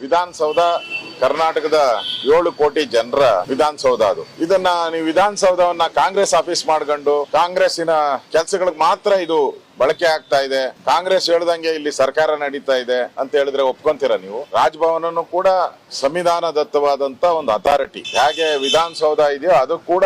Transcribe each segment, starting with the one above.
ವಿಧಾನಸೌಧ ಕರ್ನಾಟಕದ ಏಳು ಕೋಟಿ ಜನರ ವಿಧಾನಸೌಧ ಅದು. ಇದನ್ನ ನೀವು ವಿಧಾನಸೌಧವನ್ನ ಕಾಂಗ್ರೆಸ್ ಆಫೀಸ್ ಮಾಡ್ಕೊಂಡು ಕಾಂಗ್ರೆಸ್ಸಿನ ಕೆಲಸಗಳಿಗೆ ಮಾತ್ರ ಇದು ಬಳಕೆ ಆಗ್ತಾ ಇದೆ. ಕಾಂಗ್ರೆಸ್ ಹೇಳ್ದಂಗೆ ಇಲ್ಲಿ ಸರ್ಕಾರ ನಡೀತಾ ಇದೆ ಅಂತ ಹೇಳಿದ್ರೆ ಒಪ್ಕೊಂತೀರ ನೀವು? ರಾಜಭವನನು ಕೂಡ ಸಂವಿಧಾನ ದತ್ತವಾದಂತ ಒಂದು ಅಥಾರಿಟಿ ಹೇಗೆ ವಿಧಾನಸೌಧ ಇದೆಯೋ ಅದು ಕೂಡ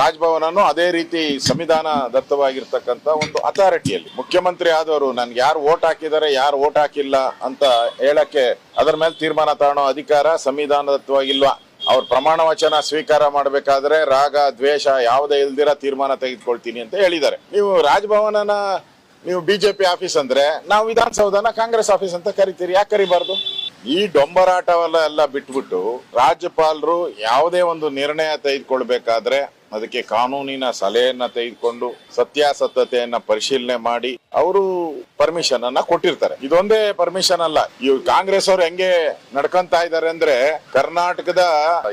ರಾಜಭವನನು ಅದೇ ರೀತಿ ಸಂವಿಧಾನ ದತ್ತವಾಗಿರ್ತಕ್ಕಂತ ಒಂದು ಅಥಾರಿಟಿಯಲ್ಲಿ ಮುಖ್ಯಮಂತ್ರಿ ಆದವರು, ನನ್ಗೆ ಯಾರು ಓಟ್ ಹಾಕಿದ್ದಾರೆ, ಯಾರು ಓಟ್ ಹಾಕಿಲ್ಲ ಅಂತ ಹೇಳಕ್ಕೆ ಅದರ ಮೇಲೆ ತೀರ್ಮಾನ ತಗೊಳ್ಳೋ ಅಧಿಕಾರ ಸಂವಿಧಾನದತ್ತವಾಗಿಲ್ವಾ ಅವ್ರ ಪ್ರಮಾಣ ವಚನ ಸ್ವೀಕಾರ ಮಾಡಬೇಕಾದ್ರೆ ರಾಗ, ದ್ವೇಷ ಯಾವುದೇ ಇಲ್ದಿರ ತೀರ್ಮಾನ ತೆಗೆದುಕೊಳ್ತೀನಿ ಅಂತ ಹೇಳಿದ್ದಾರೆ. ನೀವು ರಾಜಭವನನ ನೀವು ಬಿಜೆಪಿ ಆಫೀಸ್ ಅಂದ್ರೆ ನಾವು ವಿಧಾನಸೌಧನ ಕಾಂಗ್ರೆಸ್ ಆಫೀಸ್ ಅಂತ ಕರಿತೀರಿ. ಯಾಕೆ ಕರಿಬಾರ್ದು? ಈ ಡೊಂಬರಾಟವೆಲ್ಲ ಎಲ್ಲ ಬಿಟ್ಬಿಟ್ಟು ರಾಜ್ಯಪಾಲರು ಯಾವುದೇ ಒಂದು ನಿರ್ಣಯ ತೆಗೆದುಕೊಳ್ಬೇಕಾದ್ರೆ ಅದಕ್ಕೆ ಕಾನೂನಿನ ಸಲಹೆಯನ್ನ ತೆಗೆದುಕೊಂಡು ಸತ್ಯಾಸತ್ಯತೆಯನ್ನ ಪರಿಶೀಲನೆ ಮಾಡಿ ಅವರು ಪರ್ಮಿಷನ್ ಅನ್ನ ಕೊಟ್ಟಿರ್ತಾರೆ. ಇದೊಂದೇ ಪರ್ಮಿಷನ್ ಅಲ್ಲ. ಈ ಕಾಂಗ್ರೆಸ್ ಅವರು ಹೆಂಗೆ ನಡ್ಕೊಂತಾ ಇದ್ದಾರೆ ಅಂದ್ರೆ ಕರ್ನಾಟಕದ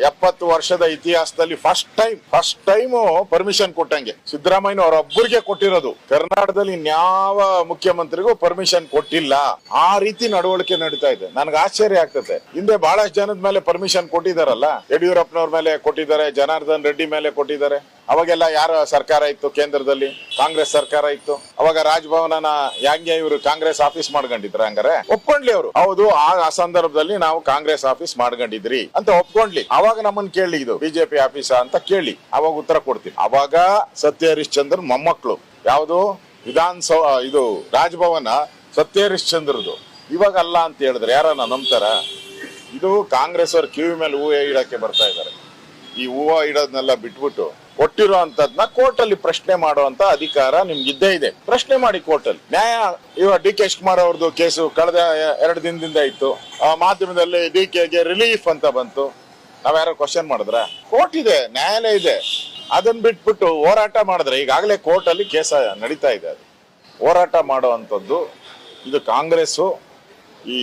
ಎಪ್ಪತ್ತು ವರ್ಷದ ಇತಿಹಾಸದಲ್ಲಿ first time first time permission ಕೊಟ್ಟಂಗೆ. ಸಿದ್ದರಾಮಯ್ಯ ಅವರೊಬ್ಬರಿಗೆ ಕೊಟ್ಟಿರೋದು. ಕರ್ನಾಟಕದಲ್ಲಿ ಇನ್ಯಾವ ಮುಖ್ಯಮಂತ್ರಿಗೂ ಪರ್ಮಿಷನ್ ಕೊಟ್ಟಿಲ್ಲ. ಆ ರೀತಿ ನಡವಳಿಕೆ ನಡೀತಾ ಇದೆ. ನನಗೆ ಆಶ್ಚರ್ಯ ಆಗ್ತದೆ. ಹಿಂದೆ ಬಹಳಷ್ಟು ಜನದ ಮೇಲೆ ಪರ್ಮಿಷನ್ ಕೊಟ್ಟಿದಾರಲ್ಲ? ಯಡಿಯೂರಪ್ಪನವ್ರ ಮೇಲೆ ಕೊಟ್ಟಿದ್ದಾರೆ, ಜನಾರ್ದನ್ ರೆಡ್ಡಿ ಮೇಲೆ ಕೊಟ್ಟಿದ್ದಾರೆ. ಅವಾಗೆಲ್ಲ ಯಾರ ಸರ್ಕಾರ ಇತ್ತು? ಕೇಂದ್ರದಲ್ಲಿ ಕಾಂಗ್ರೆಸ್ ಸರ್ಕಾರ ಇತ್ತು. ಅವಾಗ ರಾಜಭವನನ ಹೆಂಗೆ ಇವರು ಕಾಂಗ್ರೆಸ್ ಆಫೀಸ್ ಮಾಡ್ಕೊಂಡಿದ್ರ ಹಂಗಾರೆ? ಒಪ್ಕೊಂಡ್ಲಿ ಅವರು. ಹೌದು, ಆ ಸಂದರ್ಭದಲ್ಲಿ ನಾವು ಕಾಂಗ್ರೆಸ್ ಆಫೀಸ್ ಮಾಡ್ಕೊಂಡಿದ್ರಿ ಅಂತ ಒಪ್ಕೊಂಡ್ಲಿ. ಅವಾಗ ನಮ್ಮನ್ನ ಕೇಳಿ ಇದು, ಬಿಜೆಪಿ ಆಫೀಸ ಅಂತ ಕೇಳಿ ಅವಾಗ ಉತ್ತರ ಕೊಡ್ತೀವಿ ಅವಾಗ ಸತ್ಯ ಹರಿಶ್ಚಂದ್ರ ಮೊಮ್ಮಕ್ಕಳು ಯಾವುದು? ವಿಧಾನಸೌ ಇದು ರಾಜಭವನ ಸತ್ಯ ಹರಿಶ್ಚಂದ್ರದು ಇವಾಗ ಅಲ್ಲ ಅಂತ ಹೇಳಿದ್ರೆ ಯಾರನ್ನ ನಂಬ್ತಾರ? ಇದು ಕಾಂಗ್ರೆಸ್ ಅವ್ರ ಕಿವಿ ಮೇಲೆ ಊಹೆ ಇಡಕ್ಕೆ ಬರ್ತಾ ಇದ್ದಾರೆ. ಈ ಹೂವು ಇಡೋದನ್ನೆಲ್ಲ ಬಿಟ್ಬಿಟ್ಟು ಕೊಟ್ಟಿರೋ ಅಂತದ್ನ ಕೋರ್ಟ್ ಅಲ್ಲಿ ಪ್ರಶ್ನೆ ಮಾಡುವಂತ ಅಧಿಕಾರ ನಿಮ್ಗೆ ಇದ್ದೇ ಇದೆ. ಪ್ರಶ್ನೆ ಮಾಡಿ ಕೋರ್ಟ್ ಅಲ್ಲಿ ನ್ಯಾಯ ಇವಾಗ ಡಿ ಕೆ ಶಿವಕುಮಾರ್ ಅವ್ರದ್ದು ಕೇಸು ಕಳೆದ ಎರಡು ದಿನದಿಂದ ಇತ್ತು. ಆ ಮಾಧ್ಯಮದಲ್ಲಿ ಡಿ ಕೆಗೆ ರಿಲೀಫ್ ಅಂತ ಬಂತು. ನಾವ್ಯಾರು ಕ್ವಶನ್ ಮಾಡಿದ್ರ? ಕೋರ್ಟ್ ಇದೆ, ನ್ಯಾಯಾಲಯ ಇದೆ. ಅದನ್ನ ಬಿಟ್ಬಿಟ್ಟು ಹೋರಾಟ ಮಾಡಿದ್ರೆ ಈಗಾಗಲೇ ಕೋರ್ಟ್ ಅಲ್ಲಿ ಕೇಸ ನಡೀತಾ ಇದೆ ಅದು. ಹೋರಾಟ ಮಾಡುವಂಥದ್ದು ಇದು ಕಾಂಗ್ರೆಸ್ಸು ಈ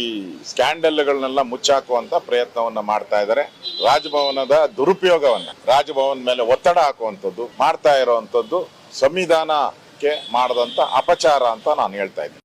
ಸ್ಕ್ಯಾಂಡಲ್ಗಳನ್ನೆಲ್ಲ ಮುಚ್ಚಾಕುವಂತ ಪ್ರಯತ್ನವನ್ನ ಮಾಡ್ತಾ ಇದ್ದಾರೆ. ರಾಜಭವನದ ದುರುಪಯೋಗವನ್ನ, ರಾಜಭವನ ಮೇಲೆ ಒತ್ತಡ ಹಾಕುವಂಥದ್ದು, ಮಾಡ್ತಾ ಇರುವಂತದ್ದು ಸಂವಿಧಾನಕ್ಕೆ ಮಾಡದಂತ ಅಪಚಾರ ಅಂತ ನಾನು ಹೇಳ್ತಾ ಇದ್ದೀನಿ.